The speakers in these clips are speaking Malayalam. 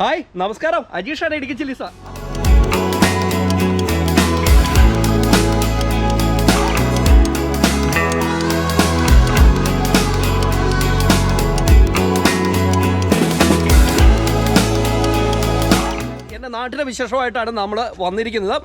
ഹായ് നമസ്കാരം. അജീഷാണ് ഇടുക്കി ചില്ലി എന്റെ നാട്ടിലെ വിശേഷമായിട്ടാണ് നമ്മൾ വന്നിരിക്കുന്നത്.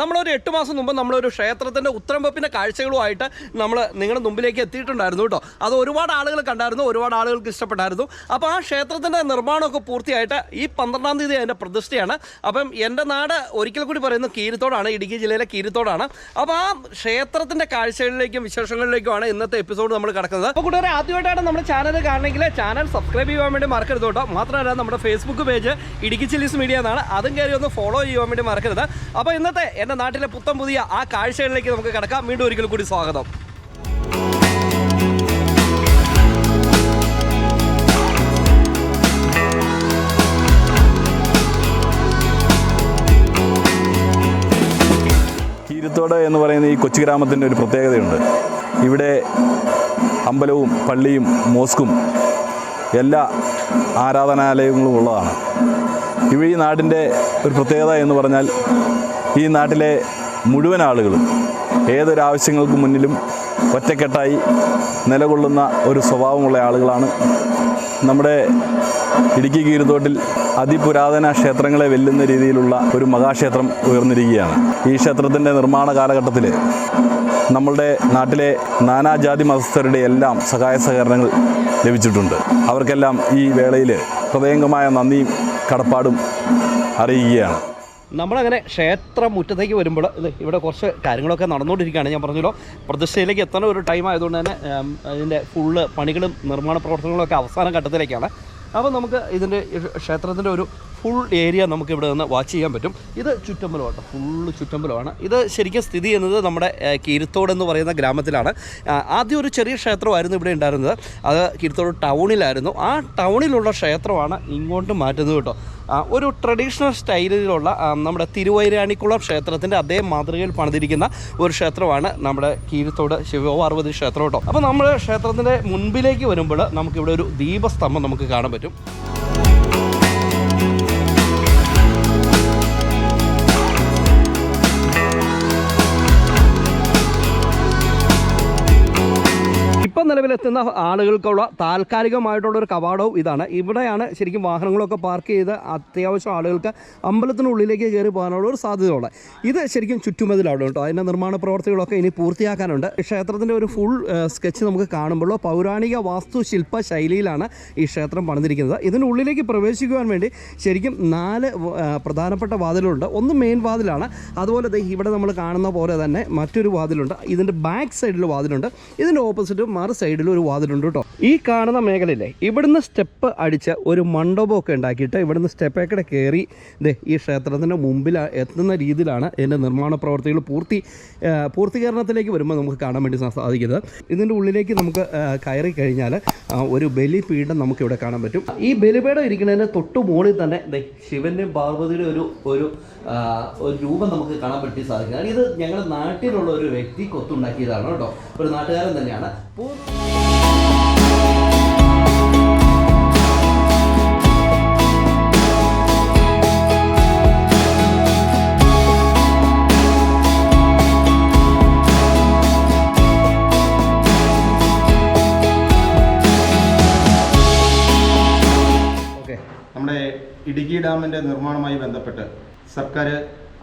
നമ്മളൊരു എട്ട് മാസം മുമ്പ് നമ്മളൊരു ക്ഷേത്രത്തിന്റെ ഉത്തരംപപ്പിന്റെ കാഴ്ചകളുമായിട്ട് നമ്മൾ നിങ്ങളുടെ മുമ്പിലേക്ക് എത്തിയിട്ടുണ്ടായിരുന്നു കേട്ടോ. അത് ഒരുപാട് ആളുകൾ കണ്ടായിരുന്നു ഒരുപാട് ആളുകൾക്ക് ഇഷ്ടപ്പെട്ടായിരുന്നു. അപ്പോൾ ആ ക്ഷേത്രത്തിന്റെ നിർമ്മാണമൊക്കെ പൂർത്തിയായിട്ട് ഈ പന്ത്രണ്ടാം തീയതി അതിന്റെ പ്രതിഷ്ഠയാണ്. അപ്പം എന്റെ നാട് ഒരിക്കൽ കൂടി പറയുന്നത് കീരിത്തോടാണ് ഇടുക്കി ജില്ലയിലെ കീരിത്തോടാണ്. അപ്പോൾ ആ ക്ഷേത്രത്തിന്റെ കാഴ്ചകളിലേക്കും വിശേഷങ്ങളിലേക്കുമാണ് ഇന്നത്തെ എപ്പിസോഡ് നമ്മൾ കിടക്കുന്നത്. അപ്പോൾ കൂട്ടുകാരെ ആദ്യമായിട്ടാണ് നമ്മുടെ ചാനൽ കാണണമെങ്കിൽ ചാനൽ സബ്സ്ക്രൈബ് ചെയ്യാൻ വേണ്ടി മറക്കരുത് കേട്ടോ. മാത്രമല്ല നമ്മുടെ Facebook page Idukki chillies media എന്നാണ്. അതും കയറി ഒന്ന് ഫോളോ ചെയ്യാൻ വേണ്ടി മറക്കരുത്. അപ്പോൾ ഇന്നത്തെ എന്റെ നാട്ടിലെ പുത്തം പുതിയ ആ കാഴ്ചകളിലേക്ക് നമുക്ക് കിടക്കാം. വീണ്ടും ഒരിക്കൽ കൂടി സ്വാഗതം. കീരത്തോട് എന്ന് പറയുന്ന ഈ കൊച്ചു ഗ്രാമത്തിന്റെ ഒരു പ്രത്യേകതയുണ്ട്. ഇവിടെ അമ്പലവും പള്ളിയും മോസ്കും എല്ലാ ആരാധനാലയങ്ങളും ഉള്ളതാണ്. ഇവ ഈ നാടിന്റെ ഒരു പ്രത്യേകത എന്ന് പറഞ്ഞാൽ ഈ നാട്ടിലെ മുഴുവൻ ആളുകളും ഏതൊരു ആവശ്യങ്ങൾക്ക് മുന്നിലും ഒറ്റക്കെട്ടായി നിലകൊള്ളുന്ന ഒരു സ്വഭാവമുള്ള ആളുകളാണ്. നമ്മുടെ ഇടുക്കി കീരുത്തോട്ടിൽ അതിപുരാതന ക്ഷേത്രങ്ങളെ വെല്ലുന്ന രീതിയിലുള്ള ഒരു മഹാക്ഷേത്രം ഉയർന്നിരിക്കുകയാണ്. ഈ ക്ഷേത്രത്തിന്റെ നിർമ്മാണ കാലഘട്ടത്തിൽ നമ്മളുടെ നാട്ടിലെ നാനാജാതി മതസ്ഥരുടെ എല്ലാം സഹായ സഹകരണങ്ങൾ ലഭിച്ചിട്ടുണ്ട്. അവർക്കെല്ലാം ഈ വേളയിൽ ഹൃദയംഗമായ നന്ദിയും കടപ്പാടും അറിയിക്കുകയാണ് നമ്മളങ്ങനെ ക്ഷേത്ര മുറ്റത്തേക്ക് വരുമ്പോൾ ഇത് ഇവിടെ കുറച്ച് കാര്യങ്ങളൊക്കെ നടന്നുകൊണ്ടിരിക്കുകയാണ്. ഞാൻ പറഞ്ഞല്ലോ പ്രതിഷ്ഠയിലേക്ക് എത്തണ ഒരു ടൈം ആയതുകൊണ്ട് തന്നെ ഇതിന്റെ ഫുള്ള് പണികളും നിർമ്മാണ പ്രവർത്തനങ്ങളൊക്കെ അവസാന ഘട്ടത്തിലേക്കാണ്. അപ്പോൾ നമുക്ക് ഇതിന്റെ ക്ഷേത്രത്തിന്റെ ഒരു ഫുൾ ഏരിയ നമുക്ക് ഇവിടെ നിന്ന് വാച്ച് ചെയ്യാൻ പറ്റും. ഇത് ചുറ്റമ്പലം കേട്ടോ ഫുള്ള് ചുറ്റമ്പലമാണ്. ഇത് ശരിക്കും സ്ഥിതി ചെയ്യുന്നത് നമ്മുടെ കീരത്തോട് എന്ന് പറയുന്ന ഗ്രാമത്തിലാണ്. ആദ്യം ഒരു ചെറിയ ക്ഷേത്രമായിരുന്നു ഇവിടെ ഉണ്ടായിരുന്നത്. അത് കീരത്തോട് ടൗണിലായിരുന്നു. ആ ടൗണിലുള്ള ക്ഷേത്രമാണ് ഇങ്ങോട്ട് മാറ്റുന്നത് കേട്ടോ. ഒരു ട്രഡീഷണൽ സ്റ്റൈലിലുള്ള നമ്മുടെ തിരുവൈരാണിക്കുളം ക്ഷേത്രത്തിന്റെ അതേ മാതൃകയിൽ പണിതിരിക്കുന്ന ഒരു ക്ഷേത്രമാണ് നമ്മുടെ കീഴത്തോട് ശിവപാർവതി ക്ഷേത്രം കേട്ടോ. അപ്പോൾ നമ്മുടെ ക്ഷേത്രത്തിന്റെ മുൻപിലേക്ക് വരുമ്പോൾ നമുക്കിവിടെ ഒരു ദീപസ്തംഭം നമുക്ക് കാണാൻ പറ്റും. നിലവിലെത്തുന്ന ആളുകൾക്കുള്ള താൽക്കാലികമായിട്ടുള്ള ഒരു കവാടവും ഇതാണ്. ഇവിടെയാണ് ശരിക്കും വാഹനങ്ങളൊക്കെ പാർക്ക് ചെയ്ത് അത്യാവശ്യം ആളുകൾക്ക് അമ്പലത്തിനുള്ളിലേക്ക് കയറി പോകാനുള്ള ഒരു സാധ്യതയുള്ളത്. ഇത് ശരിക്കും ചുറ്റുമതിലാണ് കേട്ടോ. അതിന്റെ നിർമ്മാണ പ്രവർത്തികളൊക്കെ ഇനി പൂർത്തിയാക്കാനുണ്ട്. ക്ഷേത്രത്തിന്റെ ഒരു ഫുൾ സ്കെച്ച് നമുക്ക് കാണുമ്പോൾ പൗരാണിക വാസ്തുശില്പ ശൈലിയിലാണ് ഈ ക്ഷേത്രം പണിതിരിക്കുന്നത്. ഇതിന്റെ ഉള്ളിലേക്ക് പ്രവേശിക്കുവാൻ വേണ്ടി ശരിക്കും നാല് പ്രധാനപ്പെട്ട വാതിലുണ്ട് ഒന്ന് മെയിൻ വാതിലാണ്. അതുപോലെ ഇവിടെ നമ്മൾ കാണുന്ന പോലെ തന്നെ മറ്റൊരു വാതിലുണ്ട്. ഇതിന്റെ ബാക്ക് സൈഡിൽ വാതിലുണ്ട്. ഇതിന്റെ ഓപ്പോസിറ്റ് മറു സൈഡിൽ ഒരു വാതിലുണ്ട് കേട്ടോ ഈ കാണുന്ന മേഖലയില്ലേ ഇവിടുന്ന് സ്റ്റെപ്പ് അടിച്ച ഒരു മണ്ഡപമൊക്കെ ഉണ്ടാക്കിയിട്ട് ഇവിടുന്ന് സ്റ്റെപ്പൊക്കെ കയറി ദേ ഈ ക്ഷേത്രത്തിന്റെ മുമ്പിൽ എത്തുന്ന രീതിയിലാണ് ഇതിന്റെ നിർമ്മാണ പ്രവർത്തികൾ പൂർത്തി പൂർത്തീകരണത്തിലേക്ക് വരുമ്പോൾ നമുക്ക് കാണാൻ വേണ്ടി സാധിക്കുന്നത്. ഇതിന്റെ ഉള്ളിലേക്ക് നമുക്ക് കയറി കഴിഞ്ഞാൽ ഒരു ബലിപീഠം നമുക്കിവിടെ കാണാൻ പറ്റും. ഈ ബലിപീഠം ഇരിക്കുന്നതിന്റെ തൊട്ടു മുകളിൽ തന്നെ ശിവന്റെയും പാർവതിയുടെ ഒരു ഒരു രൂപം നമുക്ക് കാണാൻ പറ്റി സാധിക്കും ഇത് ഞങ്ങളുടെ നാട്ടിലുള്ള ഒരു വ്യക്തി കൊത്തുണ്ടാക്കിയതാണ് കേട്ടോ ഒരു നാട്ടുകാരൻ തന്നെയാണ്. ഓക്കെ. നമ്മുടെ ഇടുക്കി ഡാമിന്റെ നിർമ്മാണവുമായി ബന്ധപ്പെട്ട് സർക്കാർ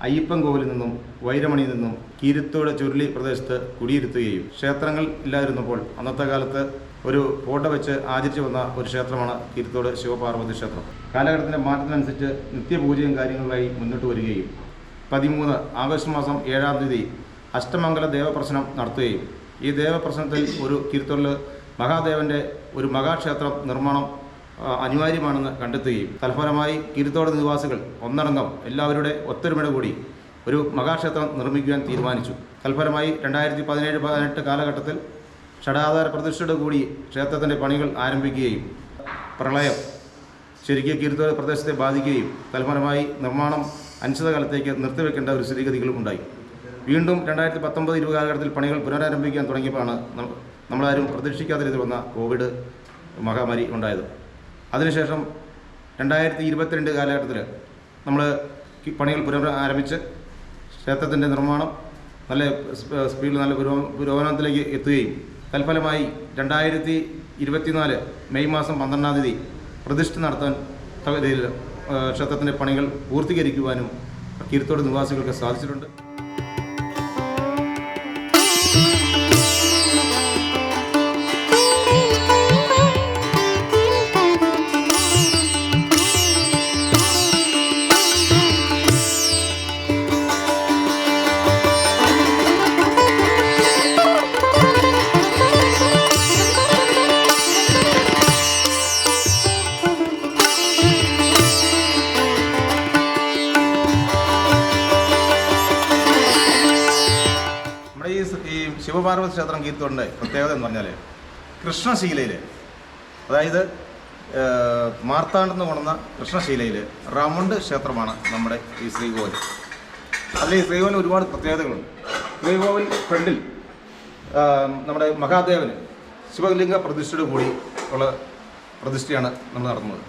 അയ്യപ്പൻ കോവിലിൽ നിന്നും വൈരമണിയിൽ നിന്നും കീരിത്തോട് ചുരുളി പ്രദേശത്ത് കുടിയിരുത്തുകയും ക്ഷേത്രങ്ങൾ ഇല്ലായിരുന്നപ്പോൾ അന്നത്തെ കാലത്ത് ഒരു ഫോട്ടോ വെച്ച് ആചരിച്ചു വന്ന ഒരു ക്ഷേത്രമാണ് കീരിത്തോട് ശിവപാർവതി ക്ഷേത്രം. കാലഘട്ടത്തിന്റെ മാറ്റത്തിനനുസരിച്ച് നിത്യപൂജയും കാര്യങ്ങളുമായി മുന്നോട്ട് വരികയും പതിമൂന്ന് ആഗസ്റ്റ് മാസം ഏഴാം തീയതി അഷ്ടമംഗല ദേവപ്രശ്നം നടത്തുകയും ഈ ദേവപ്രശ്നത്തിൽ ഒരു കീർത്തോളിൽ മഹാദേവന്റെ ഒരു മഹാക്ഷേത്രം നിർമ്മാണം അനിവാര്യമാണെന്ന് കണ്ടെത്തുകയും തൽഫലമായി കിരുത്തോട് നിവാസികൾ ഒന്നടങ്കം എല്ലാവരുടെ ഒത്തൊരുമയുടെ കൂടി ഒരു മഹാക്ഷേത്രം നിർമ്മിക്കുവാൻ തീരുമാനിച്ചു. തൽഫലമായി രണ്ടായിരത്തി പതിനേഴ് പതിനെട്ട് കാലഘട്ടത്തിൽ ഷടാധാര പ്രതിഷ്ഠയോട് കൂടി ക്ഷേത്രത്തിന്റെ പണികൾ ആരംഭിക്കുകയും പ്രളയം ശരിക്കും കിരുത്തോട് പ്രദേശത്തെ ബാധിക്കുകയും തൽഫലമായി നിർമ്മാണം അനിശ്ചിതകാലത്തേക്ക് നിർത്തിവെക്കേണ്ട ഒരു സ്ഥിതിഗതികളും ഉണ്ടായി. വീണ്ടും രണ്ടായിരത്തി പത്തൊമ്പത് ഇരുപത് കാലഘട്ടത്തിൽ പണികൾ പുനരാരംഭിക്കാൻ തുടങ്ങിയപ്പോഴാണ് നമ്മളാരും പ്രതീക്ഷിക്കാത്ത രീതിയിൽ വന്ന കോവിഡ് മഹാമാരി ഉണ്ടായത്. അതിനുശേഷം രണ്ടായിരത്തി ഇരുപത്തിരണ്ട് കാലഘട്ടത്തിൽ നമ്മൾ പണികൾ പുനർ ആരംഭിച്ച് ക്ഷേത്രത്തിന്റെ നിർമ്മാണം നല്ല സ്പീഡിൽ നല്ല പുരോ പുരോഗമനത്തിലേക്ക് എത്തുകയും തൽഫലമായി രണ്ടായിരത്തി ഇരുപത്തിനാല് മെയ് മാസം പന്ത്രണ്ടാം തീയതി പ്രതിഷ്ഠ നടത്താൻ ക്ഷേത്രത്തിന്റെ പണികൾ പൂർത്തീകരിക്കുവാനും കീർത്തോട് നിവാസികൾക്ക് സാധിച്ചിട്ടുണ്ട്. ശിവപാർവതി ക്ഷേത്രം കീർത്തോടിന്റെ പ്രത്യേകത എന്ന് പറഞ്ഞാൽ കൃഷ്ണശീലയിൽ അതായത് മാർത്താണ്ടെന്ന് കൊണ്ടുന്ന കൃഷ്ണശീലയിൽ റമുണ്ട് ക്ഷേത്രമാണ് നമ്മുടെ ഈ ശ്രീകോവിൽ അതിൽ ഈ ശ്രീകോവിൽ ഒരുപാട് പ്രത്യേകതകളുണ്ട്. ശ്രീകോവിൽ ഫ്രണ്ടിൽ നമ്മുടെ മഹാദേവന് ശിവലിംഗ പ്രതിഷ്ഠയോട് കൂടി ഉള്ള പ്രതിഷ്ഠയാണ് നമ്മൾ നടത്തുന്നത്.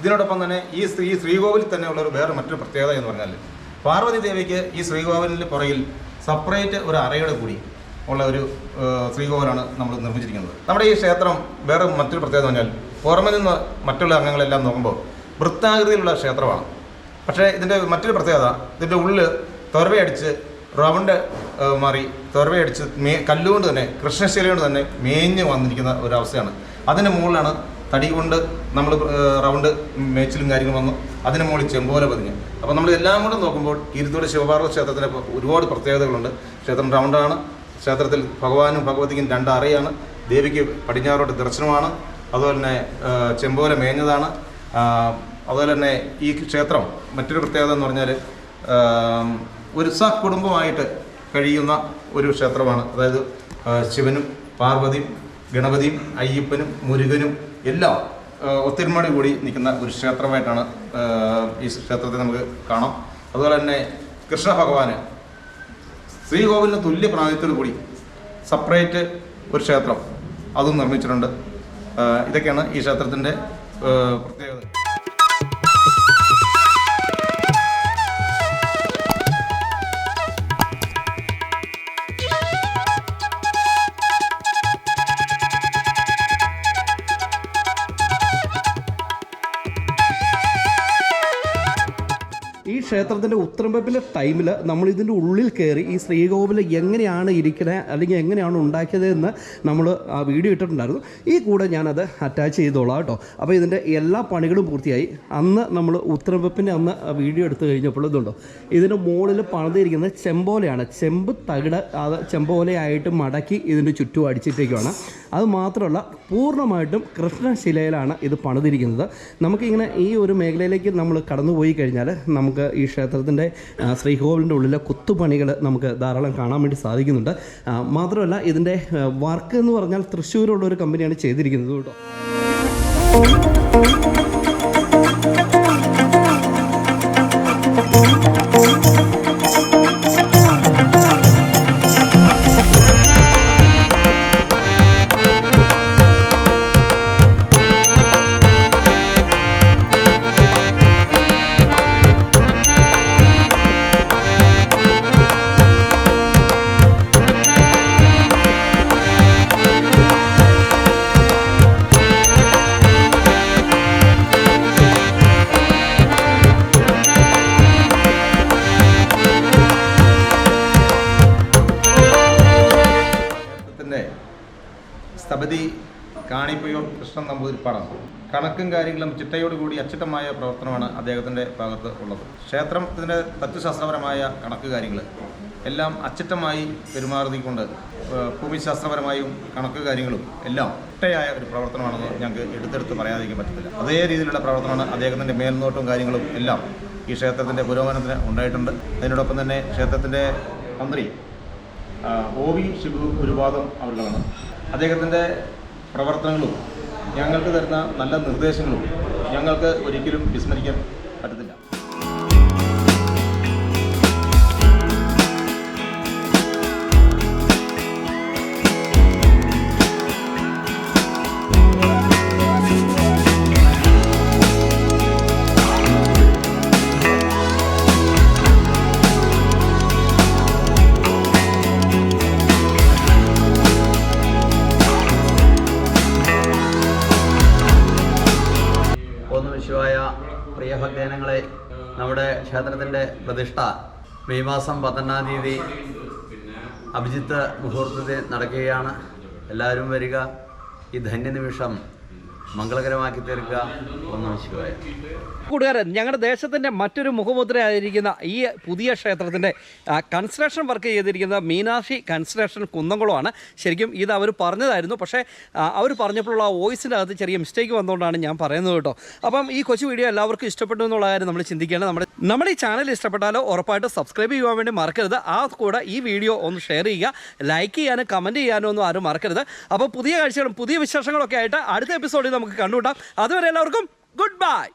ഇതിനോടൊപ്പം തന്നെ ഈ ശ്രീ ശ്രീകോവിൽ തന്നെ ഉള്ള ഒരു വേറെ മറ്റൊരു പ്രത്യേകത എന്ന് പറഞ്ഞാൽ പാർവതി ദേവിക്ക് ഈ ശ്രീകോവിലിന്റെ പുറകിൽ സെപ്പറേറ്റ് ഒരു അറയുടെ കൂടി ഉള്ള ഒരു ശ്രീകോവിലാണ് നമ്മൾ നിർമ്മിച്ചിരിക്കുന്നത്. നമ്മുടെ ഈ ക്ഷേത്രം വേറെ മറ്റൊരു പ്രത്യേകത പറഞ്ഞാൽ പുറമെ നിന്ന് മറ്റുള്ള അംഗങ്ങളെല്ലാം നോക്കുമ്പോൾ വൃത്താകൃതിയിലുള്ള ക്ഷേത്രമാണ്. പക്ഷേ ഇതിന്റെ മറ്റൊരു പ്രത്യേകത ഇതിന്റെ ഉള്ളിൽ തൊരവയടിച്ച് റൗണ്ട് മാറി തൊരവയടിച്ച് മേ കല്ലുകൊണ്ട് തന്നെ കൃഷ്ണശില കൊണ്ട് തന്നെ മേഞ്ഞ് വന്നിരിക്കുന്ന ഒരവസ്ഥയാണ്. അതിന്റെ മുകളിലാണ് തടി കൊണ്ട് നമ്മൾ റൗണ്ട് മേച്ചിലും കാര്യങ്ങളും വന്നു. അതിന് മുകളിൽ ചെമ്പോല പതിഞ്ഞ്. അപ്പോൾ നമ്മൾ എല്ലാം കൂടെ നോക്കുമ്പോൾ ഇരുത്തൂടെ ശിവപാർവതി ക്ഷേത്രത്തിന് ഒരുപാട് പ്രത്യേകതകളുണ്ട്. ക്ഷേത്രം റൗണ്ടാണ് ക്ഷേത്രത്തിൽ ഭഗവാനും ഭഗവതിക്കും രണ്ട് അറയാണ് ദേവിക്ക് പടിഞ്ഞാറോട്ട് ദർശനമാണ്. അതുപോലെ തന്നെ ചെമ്പോല മേഞ്ഞതാണ്. അതുപോലെ തന്നെ ഈ ക്ഷേത്രം മറ്റൊരു പ്രത്യേകത എന്ന് പറഞ്ഞാൽ ഒരു സകുടുംബമായിട്ട് കഴിയുന്ന ഒരു ക്ഷേത്രമാണ്. അതായത് ശിവനും പാർവതിയും ഗണപതിയും അയ്യപ്പനും മുരുകനും എല്ലാം ഒത്തൊരുമയോട് കൂടി നിൽക്കുന്ന ഒരു ക്ഷേത്രമായിട്ടാണ് ഈ ക്ഷേത്രത്തെ നമുക്ക് കാണാം. അതുപോലെ തന്നെ കൃഷ്ണ ഭഗവാന് ശ്രീകോവിലിന് തുല്യ പ്രാതിഥ്യത്തോടു കൂടി സെപ്പറേറ്റ് ഒരു ക്ഷേത്രം അതും നിർമ്മിച്ചിട്ടുണ്ട്. ഇതൊക്കെയാണ് ഈ ക്ഷേത്രത്തിന്റെ പ്രത്യേകത. ക്ഷേത്രത്തിന്റെ ഉത്തരമ്പെപ്പിലെ ടൈമിൽ നമ്മൾ ഇതിന്റെ ഉള്ളിൽ കയറി ഈ ശ്രീകോവിൽ എങ്ങനെയാണ് ഇരിക്കണേ അല്ലെങ്കിൽ എങ്ങനെയാണ് ഉണ്ടാക്കിയത് എന്ന് നമ്മൾ ആ വീഡിയോ ഇട്ടിട്ടുണ്ടായിരുന്നു. ഈ കൂടെ ഞാനത് അറ്റാച്ച് ചെയ്തോളാം കേട്ടോ. അപ്പോൾ ഇതിന്റെ എല്ലാ പണികളും പൂർത്തിയായി. അന്ന് നമ്മൾ ഉത്തരമ്പെപ്പിന്റെ അന്ന് വീഡിയോ എടുത്തു കഴിഞ്ഞപ്പോൾ ഇതുണ്ടോ? ഇതിന്റെ മുകളിൽ പണിതിരിക്കുന്നത് ചെമ്പോലയാണ്. ചെമ്പ് തകിട് അത് ചെമ്പോലയായിട്ട് മടക്കി ഇതിന്റെ ചുറ്റും അടിച്ചിട്ടേക്കുവാണ്. അത് മാത്രമല്ല പൂർണമായിട്ടും കൃഷ്ണശിലയിലാണ് ഇത് പണിതിരിക്കുന്നത്. നമുക്കിങ്ങനെ ഈ ഒരു മേഖലയിലേക്ക് നമ്മൾ കടന്നുപോയി കഴിഞ്ഞാൽ നമുക്ക് ഈ ക്ഷേത്രത്തിന്റെ ശ്രീകോവിലിന്റെ ഉള്ളിലെ കൊത്തുപണികൾ നമുക്ക് ധാരാളം കാണാൻ വേണ്ടി സാധിക്കുന്നുണ്ട്. മാത്രമല്ല ഇതിന്റെ വർക്ക് എന്ന് പറഞ്ഞാൽ തൃശ്ശൂരുള്ള ഒരു കമ്പനിയാണ് ചെയ്തിരിക്കുന്നത് കേട്ടോ. ക്ഷേത്രത്തിന്റെ കൃഷ്ണൻ നമ്പൂതിരിപ്പാടാണ്. കണക്കും കാര്യങ്ങളും ചിട്ടയോടുകൂടി അച്ചിട്ടമായ പ്രവർത്തനമാണ് അദ്ദേഹത്തിന്റെ ഭാഗത്ത് ഉള്ളത്. ക്ഷേത്രത്തിന്റെ തത്വശാസ്ത്രപരമായ കണക്ക് കാര്യങ്ങൾ എല്ലാം അച്ചിട്ടമായി പെരുമാറുത്തിക്കൊണ്ട് ഏഹ്, ഭൂമിശാസ്ത്രപരമായും കണക്ക് കാര്യങ്ങളും എല്ലാം ഒട്ടയായ ഒരു പ്രവർത്തനമാണെന്ന് ഞങ്ങൾക്ക് എടുത്തെടുത്ത് പറയാതിരിക്കാൻ പറ്റത്തില്ല. അതേ രീതിയിലുള്ള പ്രവർത്തനമാണ് അദ്ദേഹത്തിന്റെ മേൽനോട്ടവും കാര്യങ്ങളും എല്ലാം ഈ ക്ഷേത്രത്തിന്റെ പുരോഗമനത്തിന് ഉണ്ടായിട്ടുണ്ട്. അതിനോടൊപ്പം തന്നെ ക്ഷേത്രത്തിന്റെ മന്ത്രി ഒ വി ശിബു ഗുരുപാദം അവരുടെ അദ്ദേഹത്തിന്റെ പ്രവർത്തനങ്ങളും ഞങ്ങൾക്ക് തരുന്ന നല്ല നിർദ്ദേശങ്ങളും ഞങ്ങൾക്ക് ഒരിക്കലും വിസ്മരിക്കാൻ പറ്റത്തില്ല. ക്ഷേത്രത്തിന്റെ പ്രതിഷ്ഠ മെയ് മാസം പത്തൊന്നാം തീയതി അഭിജിത്ത് മുഹൂർത്തത്തിൽ നടക്കുകയാണ്. എല്ലാവരും വരിക. ഈ ധന്യനിമിഷം മംഗളകരമാക്കി തീർക്കുക. ഒന്നും ഞങ്ങളുടെ ദേശത്തിന്റെ മറ്റൊരു മുഖമുദ്രയായിരിക്കുന്ന ഈ പുതിയ ക്ഷേത്രത്തിന്റെ കൺസ്ട്രക്ഷൻ വർക്ക് ചെയ്തിരിക്കുന്നത് മീനാക്ഷി കൺസ്ട്രക്ഷൻ കുന്നംകുളമാണ്. ശരിക്കും ഇത് അവർ പറഞ്ഞതായിരുന്നു. പക്ഷേ അവർ പറഞ്ഞപ്പോഴുള്ള വോയിസിന്റെ അകത്ത് ചെറിയ മിസ്റ്റേക്ക് വന്നുകൊണ്ടാണ് ഞാൻ പറയുന്നത് കേട്ടോ. അപ്പം ഈ കൊച്ചു വീഡിയോ എല്ലാവർക്കും ഇഷ്ടപ്പെട്ടു എന്നുള്ള കാര്യം നമ്മൾ ചിന്തിക്കേണ്ടത് നമ്മുടെ നമ്മുടെ ഈ ചാനൽ ഇഷ്ടപ്പെട്ടാലോ ഉറപ്പായിട്ട് സബ്സ്ക്രൈബ് ചെയ്യാൻ വേണ്ടി മറക്കരുത്. ആ കൂടെ ഈ വീഡിയോ ഒന്ന് ഷെയർ ചെയ്യുക. ലൈക്ക് ചെയ്യാനും കമന്റ് ചെയ്യാനും ഒന്നും ആരും മറക്കരുത്. അപ്പോൾ പുതിയ കാഴ്ചകളും പുതിയ വിശേഷങ്ങളൊക്കെ ആയിട്ട് അടുത്ത എപ്പിസോഡിൽ നമുക്ക് കണ്ടുകൂട്ടാം അതുവരെ എല്ലാവർക്കും ഗുഡ് ബൈ